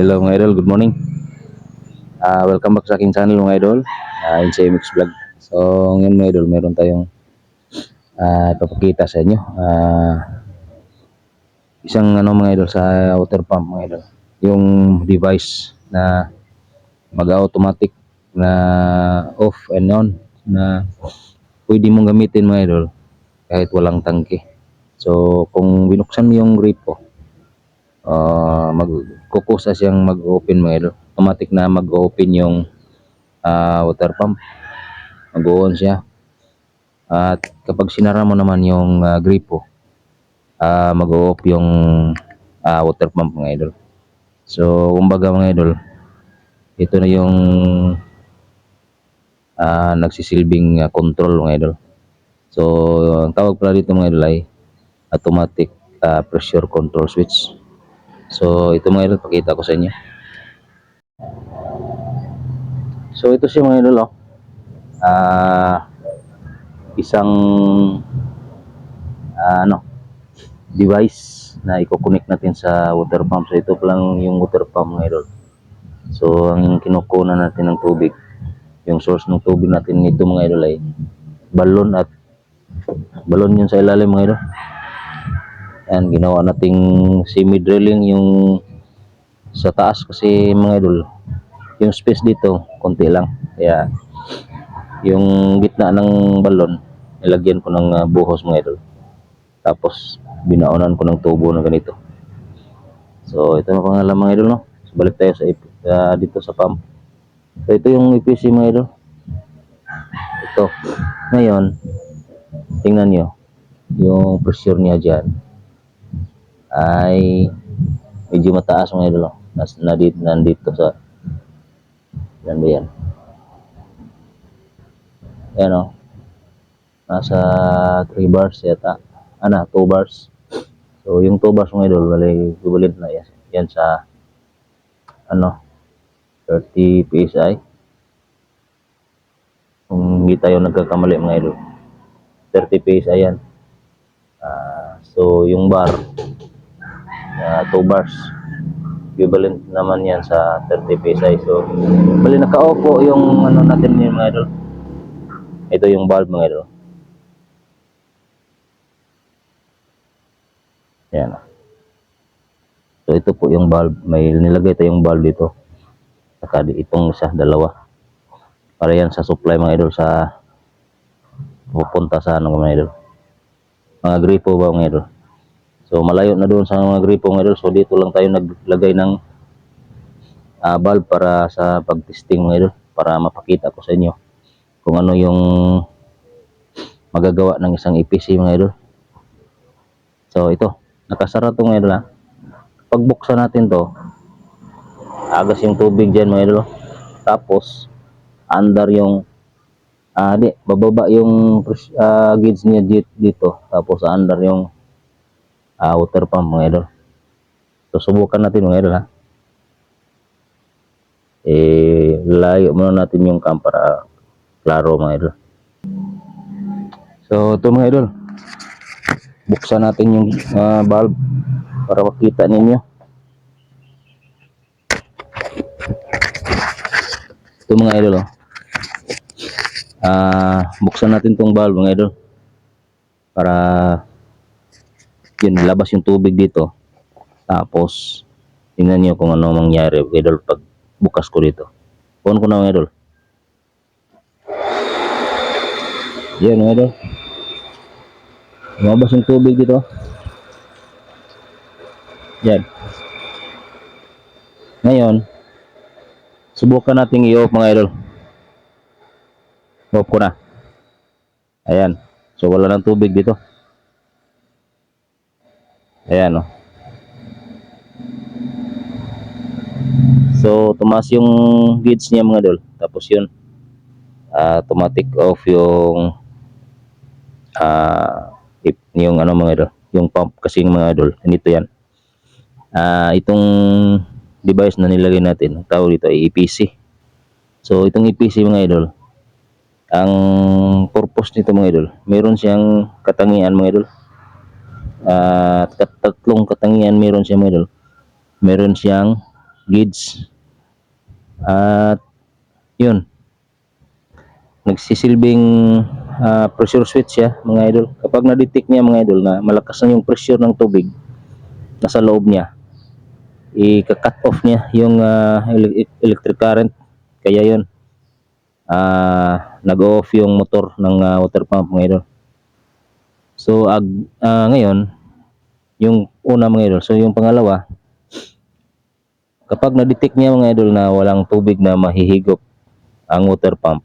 Hello mga idol, good morning. Ah, welcome back sa aking channel mga idol, uh, in CMX Vlog. So, ngayon mga idol, meron tayong ah ipapakita sa inyo. Ah, isang ano mga idol sa water pump mga idol. Yung device na mag-automatic na off and on na pwede mong gamitin mga idol kahit walang tangke. So, kung binuksan mo yung gripo, uh, magkukusa siyang mag-open mga. Automatic na mag-open yung ah, water pump. Mag-on siya. At kapag sinara mo naman yung ah, gripo, ah, mag-off yung ah, water pump mga idol. So, kumbaga mga idol, ito na yung ah, nagsisilbing ah, control mga idol. So, ang tawag pala dito mga idol ay automatic ah, pressure control switch. So, ito mga idol, pakita ko sa inyo. So, ito siya mga idol, oh. Ah, isang ah, ano, device na i-connect natin sa water pump. So, ito lang yung water pump mga idol. So, ang kinukunan natin ng tubig, yung source ng tubig natin nito mga idol ay balon at balon yun sa ilalim mga idol. Yan, ginawa nating semi-drilling yung sa taas kasi mga idol, yung space dito, konti lang. Kaya, yung gitna ng balon, nilagyan ko ng ah, buhos mga idol. Tapos, binaonan ko ng tubo na ganito. So, ito na pangalan mga idol, no? So, balik tayo sa ah, dito sa pump. So, ito yung EPC mga idol. Ito. Ngayon, tingnan nyo, yung pressure niya dyan ay medyo mataas mga idol. oh. Nas, nandito, nandito sa yan ba yan? Yan o. Nasa 3 bars yata. Ano, 2 bars. So, yung 2 bars mga idol, bali, equivalent na yan. Yan sa ano, 30 PSI. Kung hindi tayo nagkakamali mga idol. 30 PSI yan. Ah, so, yung bar, uh, 2 bars. Equivalent naman yan sa 30 PSI so bali nakaupo yung ano natin yung mga idol. Ito yung bulb mga idol. Yan. So ito po yung bulb. May nilagay tayong bulb dito. Saka itong isa dalawa. Para yan sa supply mga idol sa pupunta sa ano mga idol. Mga gripo ba mga idol So malayo na doon sa mga gripo mga idol. So dito lang tayo naglagay ng ah, valve para sa pag-testing mga idol. Para mapakita ko sa inyo kung ano yung magagawa ng isang EPC mga idol. So ito, nakasara to mga idol ha. Pag buksan natin to, agas yung tubig dyan mga idol. Tapos, under yung ah di, bababa yung pres- ah, gauge niya dit- dito. Tapos under yung ah, water pump mga idol. So subukan natin mga idol ha. Eh layo muna natin yung cam para klaro mga idol. So ito mga idol. Buksan natin yung ah, valve para makita ninyo. Ito mga idol oh. Ah, buksan natin tong valve mga idol para yun, labas yung tubig dito. Tapos, tingnan nyo kung ano mangyari, idol, pag bukas ko dito. On ko na, mga idol. Yan, mga idol. Lumabas yung tubig dito. Yan. Ngayon, subukan natin i-off, mga idol. Off ko na. Ayan. So, wala ng tubig dito. Ayan oh. So, tumaas yung gauge niya mga idol. Tapos yun, ah, automatic off yung if- yung ano mga idol, yung pump kasi mga idol. Nito yan. Ah, itong device na nilagay natin, tawag dito ay EPC. So, itong EPC mga idol, ang purpose nito mga idol, meron siyang katangian mga idol at kat- tatlong katangian meron siya mga idol. Meron siyang gauge. At yun, nagsisilbing ah, pressure switch siya mga idol. Kapag na-detect niya mga idol na malakas na yung pressure ng tubig nasa loob niya, i-cut off niya yung ele- electric current. Kaya yun, ah, nag-off yung motor ng ah, water pump mga idol. So ag, ah, ngayon, yung una mga idol. So yung pangalawa, kapag na-detect niya mga idol na walang tubig na mahihigop ang water pump,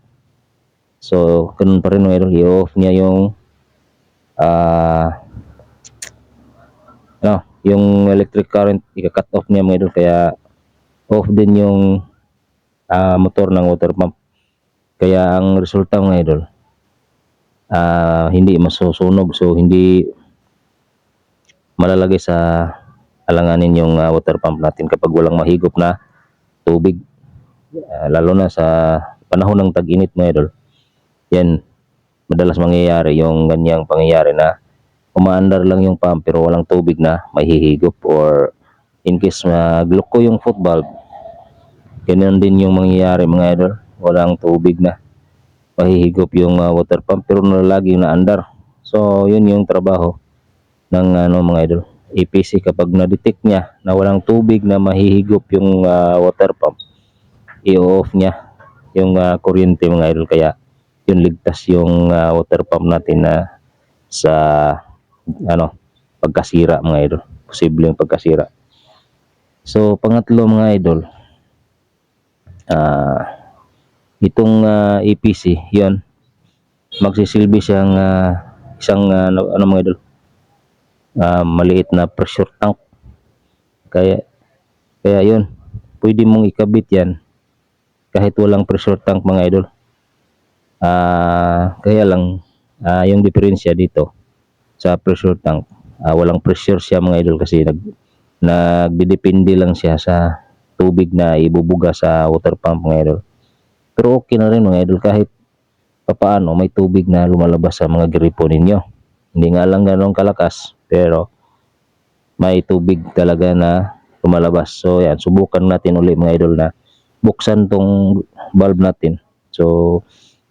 so ganun pa rin mga idol, i-off niya yung ah ano, yung electric current, i-cut off niya mga idol, kaya off din yung ah, motor ng water pump. Kaya ang resulta mga idol, ah, hindi masusunog, so hindi malalagay sa alanganin yung ah, water pump natin kapag walang mahigop na tubig. Ah, lalo na sa panahon ng tag-init mga idol. Yan, madalas mangyayari yung ganyang pangyayari na umaandar lang yung pump pero walang tubig na mahihigop or in case magloko yung foot valve, ganyan din yung mangyayari mga idol. Walang tubig na mahihigop yung ah, water pump pero na laging naandar. So, yun yung trabaho ng ano mga idol. APC kapag na-detect niya na walang tubig na mahihigop yung ah, water pump, i-off niya yung ah, kuryente mga idol kaya yun ligtas yung ah, water pump natin na sa ano pagkasira mga idol. Posibleng pagkasira. So pangatlo mga idol, ah itong ah, APC, yun magsisilbi siyang ah, isang ah, ano, mga idol, ah, maliit na pressure tank. Kaya kaya yun, pwede mong ikabit yan kahit walang pressure tank mga idol. Ah, kaya lang ah, yung diferensya dito sa pressure tank, ah, walang pressure siya mga idol kasi nag nagdedepende lang siya sa tubig na ibubuga sa water pump mga idol. Pero okay na rin mga idol kahit papaano may tubig na lumalabas sa mga gripo ninyo. Hindi nga lang ganun kalakas pero may tubig talaga na lumalabas. So yan, subukan natin uli mga idol na buksan tong valve natin. So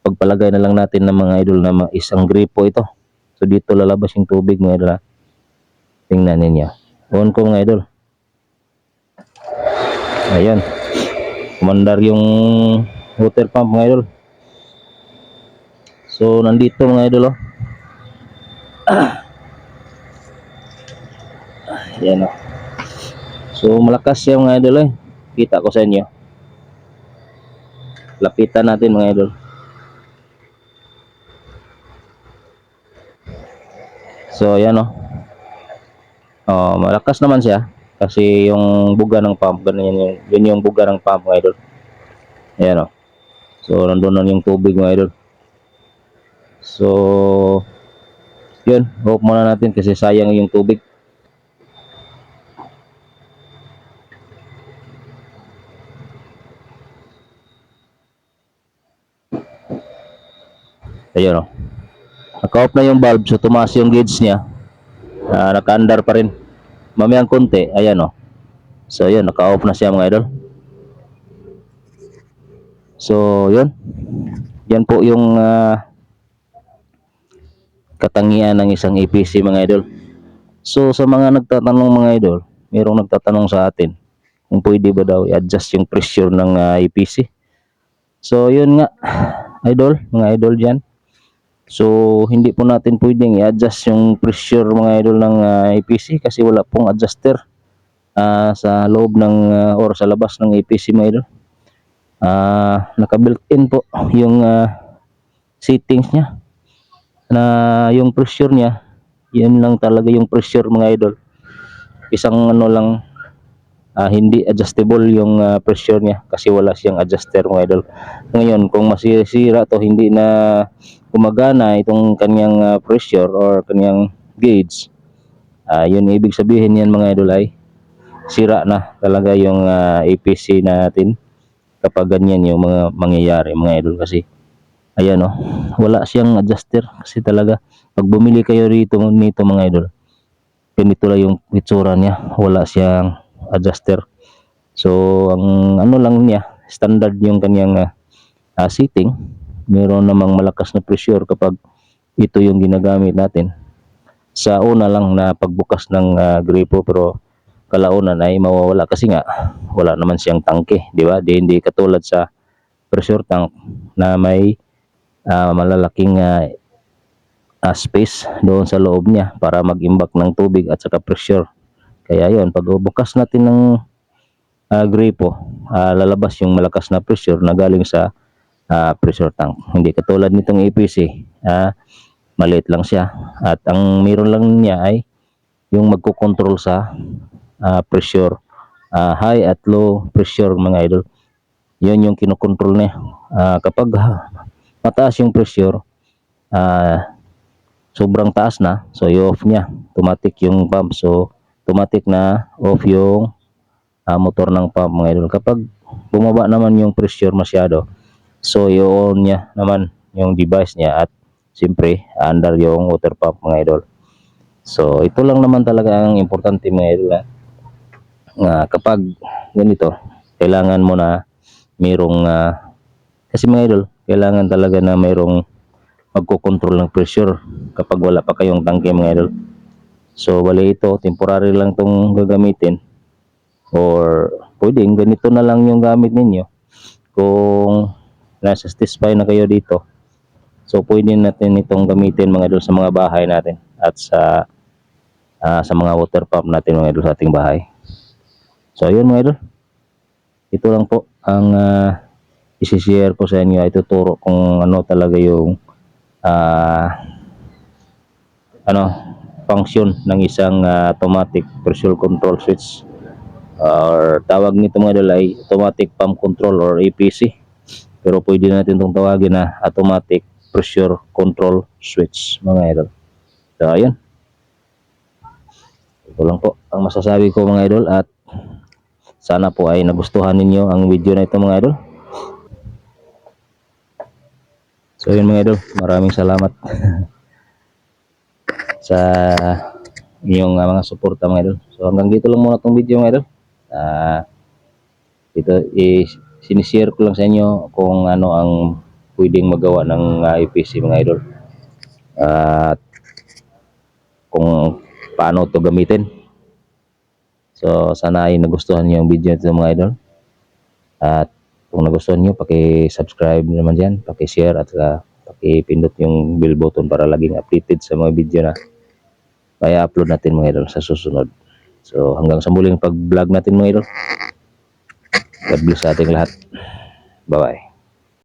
pagpalagay na lang natin ng mga idol na isang gripo ito. So dito lalabas yung tubig mga idol. ha. Tingnan ninyo. On ko mga idol. Ayan. Kumandar yung water pump mga idol. So nandito mga idol oh. Ayan oh. So malakas siya mga idol eh. Kita ko sa inyo. Lapitan natin mga idol. So ayan oh. Oh, malakas naman siya kasi yung buga ng pump ganyan yung yun yung buga ng pump mga idol. Ayan oh. So nandun na yung tubig mga idol. So yun, hope muna natin kasi sayang yung tubig. Ayun oh. Naka-off na yung valve so tumaas yung gauge niya. Ah, naka-under pa rin. Mamayang konti, ayan oh. So yun, naka-off na siya mga idol. So yun. Yan po yung ah, katangian ng isang APC mga idol. So sa mga nagtatanong mga idol, mayroong nagtatanong sa atin kung pwede ba daw i-adjust yung pressure ng ah, APC. So yun nga, idol, mga idol dyan. So hindi po natin pwedeng i-adjust yung pressure mga idol ng ah, APC kasi wala pong adjuster ah, sa loob ng ah, or sa labas ng APC mga idol. Ah, naka-built-in po yung ah, settings niya. Na yung pressure niya yun lang talaga yung pressure mga idol. Isang ano lang ah, hindi adjustable yung ah, pressure niya kasi wala siyang adjuster mga idol. Ngayon kung masisira to hindi na gumagana itong kanyang ah, pressure or kanyang gauge ah, yun ibig sabihin yan mga idol ay sira na talaga yung ah, APC natin kapag ganyan yung mga mangyayari mga idol kasi ayan oh wala siyang adjuster kasi talaga pag bumili kayo rito nito mga idol ganito lang yung itsura niya wala siyang adjuster So, ang ano lang niya, standard yung kanyang ah, ah, setting. Meron namang malakas na pressure kapag ito yung ginagamit natin. Sa una lang na pagbukas ng ah, gripo pero kalaunan ay mawawala kasi nga wala naman siyang tangke, di ba? Di hindi katulad sa pressure tank na may ah, malalaking ah, ah, space doon sa loob niya para mag-imbak ng tubig at saka pressure. Kaya yon pag bukas natin ng ah, gripo, ah, lalabas yung malakas na pressure na galing sa ah, pressure tank. Hindi katulad nitong APC, ah, maliit lang siya. At ang meron lang niya ay yung magkocontrol sa ah, pressure, ah, high at low pressure mga idol. Yun yung kinokontrol niya. Ah, kapag mataas yung pressure, ah, sobrang taas na, so i-off niya. Automatic yung pump. So, automatic na off yung ah, motor ng pump mga idol. Kapag bumaba naman yung pressure masyado, so i-on niya naman yung device niya at siyempre under yung water pump mga idol. So, ito lang naman talaga ang importante mga idol. ah. Nga kapag ganito, kailangan mo na mayroong ah, kasi mga idol, kailangan talaga na mayroong magkocontrol ng pressure kapag wala pa kayong tangke mga idol. So, bali ito, temporary lang itong gagamitin or pwedeng ganito na lang yung gamit ninyo kung nasa satisfy na kayo dito. So, pwede natin itong gamitin mga idol sa mga bahay natin at sa ah, sa mga water pump natin mga idol sa ating bahay. So, ayun mga idol. Ito lang po ang ah, isi-share ko sa inyo. Ituturo kung ano talaga yung ah, ano function ng isang ah, automatic pressure control switch. Or tawag nito mga idol ay automatic pump control or APC pero pwede natin itong tawagin na automatic pressure control switch mga idol. So ayun. Ito lang po ang masasabi ko mga idol. At sana po ay nagustuhan ninyo ang video na ito mga idol so yun mga idol maraming salamat sa inyong uh, mga suporta mga idol. So hanggang dito lang muna tong video mga idol. Ah ito is sinishare ko lang sa inyo kung ano ang pwedeng magawa ng uh, APC mga idol. At kung paano to gamitin. So sana ay nagustuhan niyo ang video nito mga idol. At kung nagustuhan niyo, paki-subscribe naman diyan, paki-share at uh, paki-pindot yung bell button para laging updated sa mga video na kaya upload natin mga idol sa susunod. So hanggang sa muling pag-vlog natin mga idol. God bless sa ating lahat. Bye-bye.